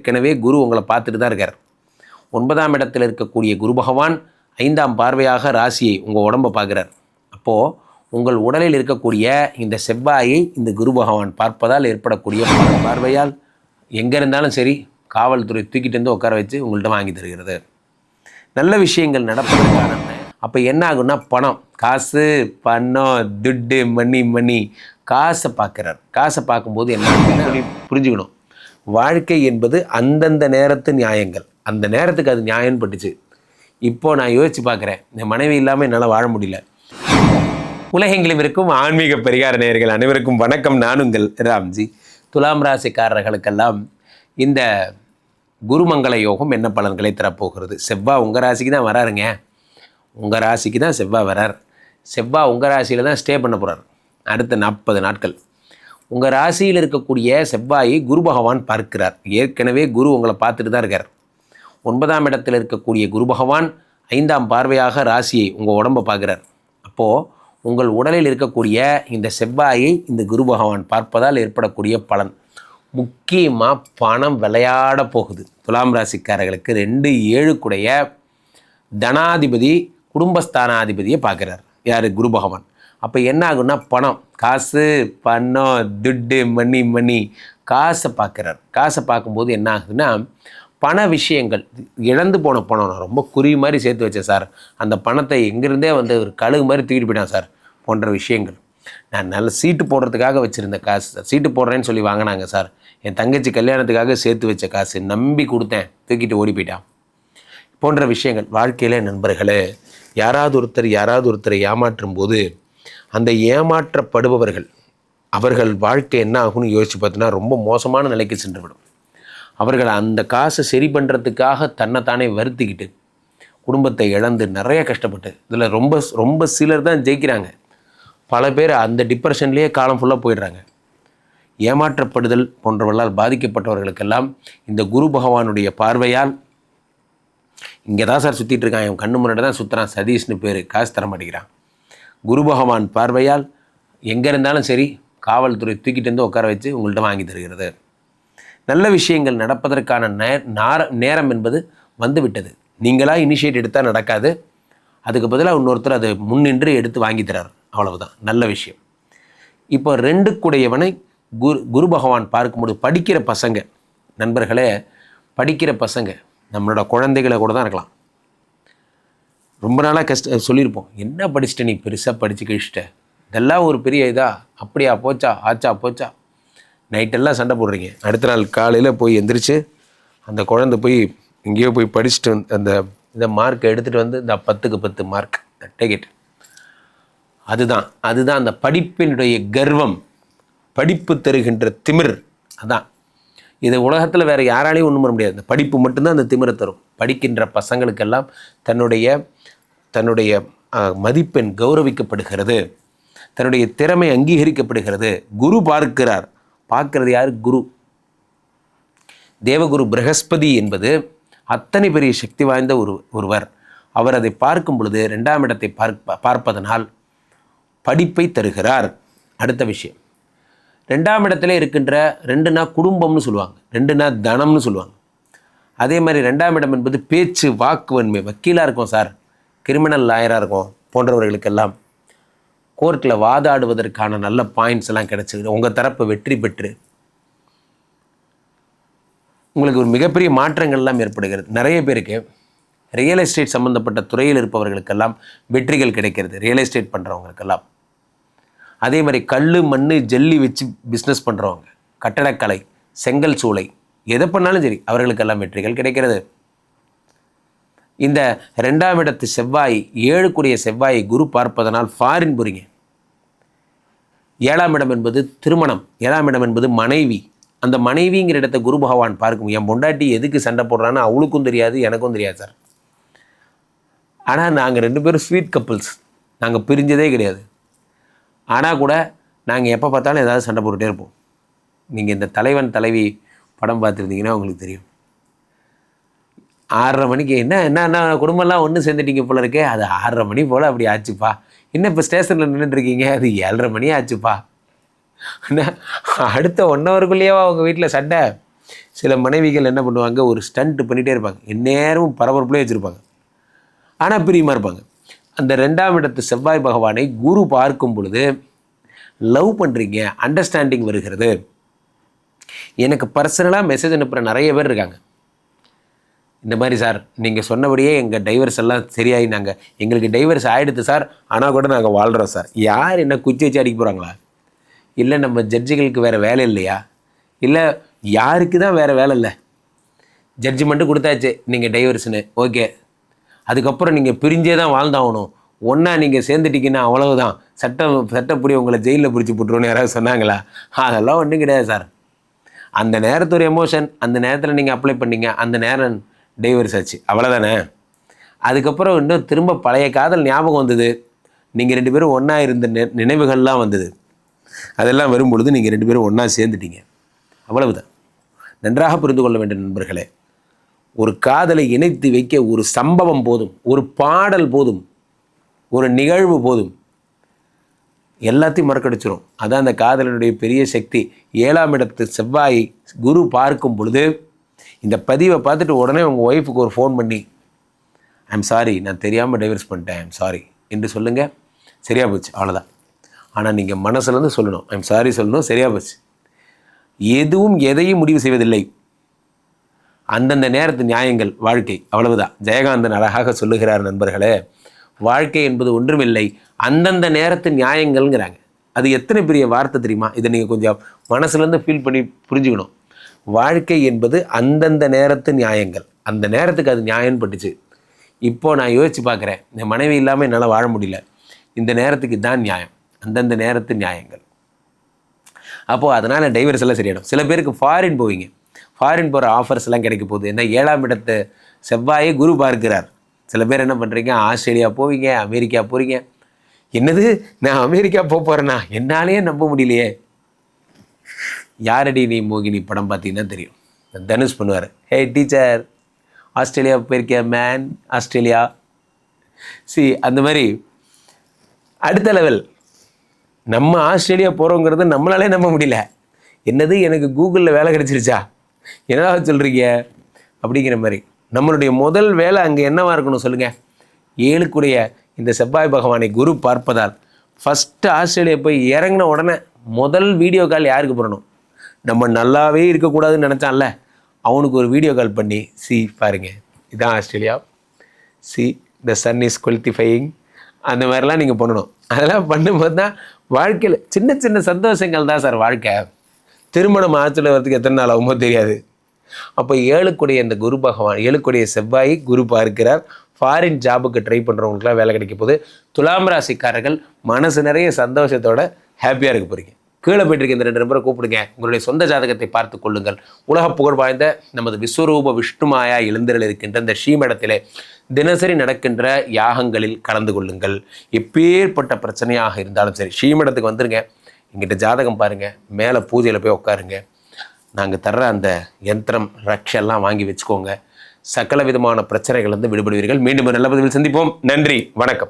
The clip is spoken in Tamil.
ஏற்கனவே குரு உங்களை பார்த்துட்டு தான் இருக்கார். ஒன்பதாம் இடத்தில் இருக்கக்கூடிய குரு பகவான் ஐந்தாம் பார்வையாக ராசியை உங்கள் உடம்பை பார்க்குறார். அப்போது உங்கள் உடலில் இருக்கக்கூடிய இந்த செவ்வாயை இந்த குரு பகவான் பார்ப்பதால் ஏற்படக்கூடிய பார்வையால் எங்கே இருந்தாலும் சரி காவல்துறை தூக்கிட்டு வந்து உட்கார வச்சு உங்கள்கிட்ட வாங்கி தருகிறது. நல்ல விஷயங்கள் நடப்பதற்கான அப்போ என்ன ஆகும்னா பணம் காசு பணம் துட்டு மணி மணி காசை பார்க்குறார். காசை பார்க்கும்போது என்ன புரிஞ்சுக்கணும். வாழ்க்கை என்பது அந்தந்த நேரத்து நியாயங்கள். அந்த நேரத்துக்கு அது நியாயம் பட்டுச்சு இப்போ நான் யோசிச்சு பார்க்குறேன் என் மனைவி இல்லாமல் என்னால் வாழ முடியல. உலகெங்கிலும் இருக்கும் ஆன்மீக பரிகார நேயர்கள் அனைவருக்கும் வணக்கம். நான் உங்கள் ராம்ஜி. துலாம் ராசிக்காரர்களுக்கெல்லாம் இந்த குருமங்கள யோகம் என்ன பலன்களை தரப்போகிறது? செவ்வாய் உங்கள் ராசிக்கு தான் வராருங்க. உங்கள் ராசிக்கு தான் செவ்வாய் வரார். செவ்வாய் உங்கள் ராசியில் தான் ஸ்டே பண்ண போகிறார் அடுத்த நாற்பது நாட்கள். உங்கள் ராசியில் இருக்கக்கூடிய செவ்வாயை குரு பகவான் பார்க்கிறார். ஏற்கனவே குரு உங்களை பார்த்துட்டு தான் இருக்கார். ஒன்பதாம் இடத்தில் இருக்கக்கூடிய குரு பகவான் ஐந்தாம் பார்வையாக ராசியை உங்கள் உடம்பை பார்க்குறார். அப்போது உங்கள் உடலில் இருக்கக்கூடிய இந்த செவ்வாயை இந்த குரு பகவான் பார்ப்பதால் ஏற்படக்கூடிய பலன். முக்கியமாக பணம் விளையாட போகுது. துலாம் ராசிக்காரர்களுக்கு ரெண்டு ஏழுக்குடைய தனாதிபதி குடும்பஸ்தானாதிபதியை பார்க்குறார். யார்? குரு பகவான். அப்போ என்ன ஆகுன்னா பணம். காசு பணம் துட்டு மணி மணி காசை பார்க்குறார். காசை பார்க்கும்போது என்ன ஆகுதுன்னா பண விஷயங்கள் இழந்து போன பணம் நான் ரொம்ப குறி மாதிரி சேர்த்து வச்சேன் சார். அந்த பணத்தை எங்கேருந்தே வந்து ஒரு கழுகு மாதிரி தூக்கிட்டு போயிட்டான் சார் போன்ற விஷயங்கள். நான் நல்ல சீட்டு போடுறதுக்காக வச்சுருந்த காசு சார் சீட்டு போடுறேன்னு சொல்லி வாங்கினாங்க சார். என் தங்கச்சி கல்யாணத்துக்காக சேர்த்து வச்ச காசு நம்பி கொடுத்தேன் தூக்கிட்டு ஓடி போயிட்டான். போன்ற விஷயங்கள் வாழ்க்கையில் நண்பர்களே யாராவது ஒருத்தர் யாராவது ஒருத்தரை ஏமாற்றும் போது அந்த ஏமாற்றப்படுபவர்கள் அவர்கள் வாழ்க்கை என்ன ஆகும்னு யோசிச்சு பார்த்தீங்கன்னா ரொம்ப மோசமான நிலைக்கு சென்றுவிடும். அவர்கள் அந்த காசை சரி பண்ணுறதுக்காக தன்னைத்தானே வருத்திக்கிட்டு குடும்பத்தை இழந்து நிறைய கஷ்டப்பட்டு இதில் ரொம்ப ரொம்ப சிலர் தான் ஜெயிக்கிறாங்க. பல பேர் அந்த டிப்ரெஷன்லேயே காலம் ஃபுல்லாக போயிடுறாங்க. ஏமாற்றப்படுதல் போன்றவர்களால் பாதிக்கப்பட்டவர்களுக்கெல்லாம் இந்த குரு பகவானுடைய பார்வையால் இங்கே தான் சார் சுற்றிட்டு இருக்கான் என் கண்ணு முன்னாடி தான் சுற்றுறான் சதீஷ்னு பேர் காசு தர மாட்டேங்கிறான். குரு பகவான் பார்வையால் எங்கே இருந்தாலும் சரி காவல்துறை தூக்கிட்டு வந்து உட்கார வச்சு உங்கள்கிட்ட வாங்கி தருகிறது. நல்ல விஷயங்கள் நடப்பதற்கான நே நார நேரம் என்பது வந்து விட்டது நீங்களாக இனிஷியேட் எடுத்தால் நடக்காது. அதுக்கு பதிலாக இன்னொருத்தர் அதை முன்னின்று எடுத்து வாங்கி தரார். அவ்வளவுதான். நல்ல விஷயம். இப்போ ரெண்டு கூடையவனை குரு குரு பகவான் பார்க்கும்போது படிக்கிற பசங்க நண்பர்களே படிக்கிற பசங்க நம்மளோட குழந்தைகளை கூட தான் இருக்கலாம். ரொம்ப நாளாக கஷ்ட சொல்லியிருப்போம். என்ன படிச்சுட்ட நீ பெருசாக படித்து கழிச்சிட்ட? இதெல்லாம் ஒரு பெரிய இதா? அப்படியா? போச்சா? ஆச்சா? போச்சா? நைட்டெல்லாம் சண்டை போடுறீங்க. அடுத்த நாள் காலையில் போய் எந்திரிச்சு அந்த குழந்தை போய் எங்கேயோ போய் படிச்சுட்டு வந்து அந்த இந்த மார்க்கை எடுத்துகிட்டு வந்து இந்த பத்துக்கு பத்து மார்க் டேக் அதுதான். அதுதான் அந்த படிப்பினுடைய கர்வம். படிப்பு தருகின்ற திமிர். அதான். இது உலகத்தில் வேறு யாராலையும் ஒன்றும் பண்ண முடியாது. இந்த படிப்பு மட்டும்தான் அந்த திமிரை தரும். படிக்கின்ற பசங்களுக்கெல்லாம் தன்னுடைய தன்னுடைய மதிப்பெண் கௌரவிக்கப்படுகிறது. தன்னுடைய திறமை அங்கீகரிக்கப்படுகிறது. குரு பார்க்கிறார். பார்க்கிறது யார்? குரு. தேவகுரு பிரகஸ்பதி என்பது அத்தனை பெரிய சக்தி வாய்ந்த ஒரு ஒருவர். அவர் அதை பார்க்கும் பொழுது ரெண்டாம் இடத்தை பார்ப்ப பார்ப்பதனால் படிப்பை தருகிறார். அடுத்த விஷயம். ரெண்டாம் இடத்துல இருக்கின்ற ரெண்டுனா குடும்பம்னு சொல்லுவாங்க. ரெண்டுனா தனம்னு சொல்லுவாங்க. அதே மாதிரி ரெண்டாம் இடம் என்பது பேச்சு வாக்குவன்மை வக்கீலாக இருக்கும் சார். கிரிமினல் லாயராக இருக்கும் போன்றவர்களுக்கெல்லாம் கோர்ட்டில் வாதாடுவதற்கான நல்ல பாயிண்ட்ஸ் எல்லாம் கிடச்சிருக்கு உங்கள் தரப்பு வெற்றி பெற்று உங்களுக்கு ஒரு மிகப்பெரிய மாற்றங்கள்லாம் ஏற்படுகிறது. நிறைய பேருக்கு ரியல் எஸ்டேட் சம்மந்தப்பட்ட துறையில் இருப்பவர்களுக்கெல்லாம் வெற்றிகள் கிடைக்கிறது ரியல் எஸ்டேட் பண்ணுறவங்களுக்கெல்லாம் அதே மாதிரி கல் மண் ஜல்லி வச்சு பிஸ்னஸ் பண்ணுறவங்க கட்டடக்கலை செங்கல் சூளை எதை பண்ணாலும் சரி அவர்களுக்கெல்லாம் வெற்றிகள் கிடைக்கிறது. இந்த ரெண்டாம் இடத்து செவ்வாய் ஏழுக்குரிய செவ்வாயை குரு பார்ப்பதனால் ஃபாரின் புரிங்க. ஏழாம் இடம் என்பது திருமணம் ஏழாம் இடம் என்பது மனைவி. அந்த மனைவிங்கிற இடத்த குரு பகவான் பார்க்கும். என் பொண்டாட்டி எதுக்கு சண்டை போடுறான்னு அவளுக்கும் தெரியாது எனக்கும் தெரியாது சார். ஆனால் நாங்கள் ரெண்டு பேரும் ஸ்வீட் கப்புள்ஸ் நாங்கள் பிரிஞ்சதே கிடையாது. ஆனால் கூட நாங்கள் எப்போ பார்த்தாலும் ஏதாவது சண்டை போட்டுகிட்டே இருப்போம். நீங்கள் இந்த தலைவன் தலைவி படம் பார்த்துருந்தீங்கன்னா உங்களுக்கு தெரியும். ஆறரை மணிக்கு. என்ன என்ன என்ன குடும்பம்லாம் ஒன்று சேர்ந்துட்டீங்க போல இருக்கே. அது ஆறரை மணி போல் அப்படி ஆச்சுப்பா. என்ன இப்போ ஸ்டேஷனில் நின்றுட்டுருக்கீங்க அது ஏழரை மணி ஆச்சுப்பா. என்ன? அடுத்த ஒன் ஹவருக்குள்ளேயேவா உங்கள் வீட்டில் சண்டை. சில மனைவிகள் என்ன பண்ணுவாங்க? ஒரு ஸ்டண்ட் பண்ணிகிட்டே இருப்பாங்க. எந்நேரமும் பரபரப்புலேயே வச்சுருப்பாங்க. ஆனால் பிரியமாக இருப்பாங்க. அந்த ரெண்டாம் இடத்து செவ்வாய் பகவானை குரு பார்க்கும் பொழுது லவ் பண்ணுறீங்க அண்டர்ஸ்டாண்டிங் வருகிறது. எனக்கு பர்சனலாக மெசேஜ் அனுப்புகிற நிறைய பேர் இருக்காங்க. இந்த மாதிரி சார் நீங்கள் சொன்னபடியே எங்கள் டைவர்ஸ் எல்லாம் சரியாயினாங்க. எங்களுக்கு டைவர்ஸ் ஆகிடுது சார் ஆனால் கூட நாங்கள் வாழ்கிறோம் சார். யார் என்ன குச்சி வச்சு அடிக்க போகிறாங்களா இல்லை நம்ம ஜட்ஜிகளுக்கு வேறு வேலை இல்லையா? இல்லை யாருக்கு தான் வேறு வேலை இல்லை? ஜட்ஜ்மெண்ட்டு கொடுத்தாச்சு நீங்கள் டைவர்ஸ்னு ஓகே அதுக்கப்புறம் நீங்கள் பிரிஞ்சே தான் வாழ்ந்தாகணும். ஒன்றா நீங்கள் சேர்ந்துட்டீங்கன்னா அவ்வளவுதான். சட்டம் சட்டப்படி உங்களை ஜெயிலில் பிடிச்சி போட்டுருவோன்னு யாராவது சொன்னாங்களா? அதெல்லாம் ஒன்றும் கிடையாது சார். அந்த நேரத்து ஒரு எமோஷன் அந்த நேரத்தில் நீங்கள் அப்ளை பண்ணீங்க அந்த நேரம் டைவர்ஸ் ஆச்சு அவ்வளோதானே அதுக்கப்புறம் இன்னும் திரும்ப பழைய காதல் ஞாபகம் வந்தது. நீங்கள் ரெண்டு பேரும் ஒன்றா இருந்த நி- நினைவுகள்லாம் வந்தது. அதெல்லாம் வரும் பொழுது நீங்கள் ரெண்டு பேரும் ஒன்றா சேர்ந்துட்டீங்க. அவ்வளவுதான். நன்றாக புரிந்து கொள்ள வேண்டும் நண்பர்களே. ஒரு காதலை இணைத்து வைக்க ஒரு சம்பவம் போதும் ஒரு பாடல் போதும் ஒரு நிகழ்வு போதும். எல்லாத்தையும் மறக்கடிச்சிரும். அதான் அந்த காதலனுடைய பெரிய சக்தி. ஏழாம் இடத்து செவ்வாயை குரு பார்க்கும் பொழுது இந்த பதிவை பார்த்துட்டு உடனே உங்கள் ஒய்ஃபுக்கு ஒரு ஃபோன் பண்ணி ஐம் சாரி நான் தெரியாமல் டைவர்ஸ் பண்ணிட்டேன் ஐம் சாரி என்று சொல்லுங்கள் சரியாக போச்சு அவ்வளோதான் ஆனால் நீங்கள் மனசுலேருந்து சொல்லணும் ஐம் சாரி சொல்லணும் சரியாக போச்சு. எதுவும் எதையும் முடிவு செய்வதில்லை. அந்தந்த நேரத்து நியாயங்கள் வாழ்க்கை அவ்வளவுதான். ஜெயகாந்தன் அழகாக சொல்லுகிறார் நண்பர்களே. வாழ்க்கை என்பது ஒன்றுமில்லை அந்தந்த நேரத்து நியாயங்கள்ங்கிறாங்க. அது எத்தனை பெரிய வார்த்தை தெரியுமா? இதை நீங்கள் கொஞ்சம் மனசுலேருந்து ஃபீல் பண்ணி புரிஞ்சுக்கணும். வாழ்க்கை என்பது அந்தந்த நேரத்து நியாயங்கள். அந்த நேரத்துக்கு அது நியாயம் பட்டுச்சு இப்போது நான் யோசித்து பார்க்குறேன் என் மனைவி இல்லாமல் என்னால் வாழ முடியல. இந்த நேரத்துக்கு தான் நியாயம். அந்தந்த நேரத்து நியாயங்கள். அப்போது அதனால் டைவர்ஸ் எல்லாம் சரியாயிடும். சில பேருக்கு ஃபாரின் போவீங்க. ஃபாரின் போகிற ஆஃபர்ஸ் எல்லாம் கிடைக்க போகுது. ஏன்னா ஏழாம் இடத்தை செவ்வாயை குரு பார்க்கிறார். சில பேர் என்ன பண்ணுறீங்க ஆஸ்திரேலியா போவீங்க அமெரிக்கா போகிறீங்க என்னது? நான் அமெரிக்கா போக போகிறேன்னா என்னாலேயே நம்ப முடியலையே. யாரடி நீ மோகினி படம் பார்த்தீங்கன்னா தெரியும். தனுஷ் பண்ணுவார். ஹே டீச்சர் ஆஸ்திரேலியா போயிருக்கேன் மேன் ஆஸ்திரேலியா? சி அந்த மாதிரி அடுத்த லெவல் நம்ம ஆஸ்திரேலியா போகிறோங்கிறது நம்மளாலே நம்ப முடியல. என்னது எனக்கு கூகுளில் வேலை கிடச்சிருச்சா? என்னடா சொல்கிறீங்க அப்படிங்கிற மாதிரி. நம்மளுடைய முதல் வேலை அங்கே என்னவா இருக்கணும் சொல்லுங்கள் ஏழுக்குடைய இந்த செவ்வாய் பகவானை குரு பார்ப்பதால் ஃபஸ்ட்டு ஆஸ்திரேலியா போய் இறங்கின உடனே முதல் வீடியோ கால் யாருக்கு போடணும்? நம்ம நல்லாவே இருக்கக்கூடாதுன்னு நினச்சான்ல அவனுக்கு ஒரு வீடியோ கால் பண்ணி சி பாருங்க இதான் Australia. See the sun is qualifying அந்த மாதிரிலாம் நீங்கள் பண்ணணும். அதெல்லாம் பண்ணும்போது தான் வாழ்க்கையில் சின்ன சின்ன சந்தோஷங்கள் தான் சார் வாழ்க்கை. திருமணம் ஆற்றுல வரதுக்கு எத்தனை நாள் ஆகுமோ தெரியாது. அப்போ ஏழுக்குடைய இந்த குரு பகவான் ஏழுக்குடைய செவ்வாய் குரு பார்க்கிறார். ஃபாரின் ஜாபுக்கு ட்ரை பண்ணுறவங்களுக்குலாம் வேலை கிடைக்க போது துலாம் ராசிக்காரர்கள் மனசு நிறைய சந்தோஷத்தோட ஹாப்பியாக இருக்க போகிறீங்க கீழே போயிட்டு இந்த ரெண்டு நம்பரை கூப்பிடுங்க. உங்களுடைய சொந்த ஜாதகத்தை பார்த்து கொள்ளுங்கள். உலக புகழ் வாய்ந்த நமது விஸ்வரூப விஷ்ணுமாயா எழுந்தரில் இருக்கின்ற இந்த ஸ்ரீமடத்திலே தினசரி நடக்கின்ற யாகங்களில் கலந்து கொள்ளுங்கள். எப்பேற்பட்ட பிரச்சனையாக இருந்தாலும் சரி ஸ்ரீமடத்துக்கு வந்துருங்க. எங்கிட்ட ஜாதகம் பாருங்கள் மேலே பூஜையில் போய் உட்காருங்க நாங்கள் தர்ற அந்த யந்திரம் ரக்ஷெல்லாம் வாங்கி வச்சுக்கோங்க. சகல விதமான பிரச்சனைகள் வந்து விடுபடுவீர்கள். மீண்டும் நல்ல பதிவில் சந்திப்போம். நன்றி. வணக்கம்.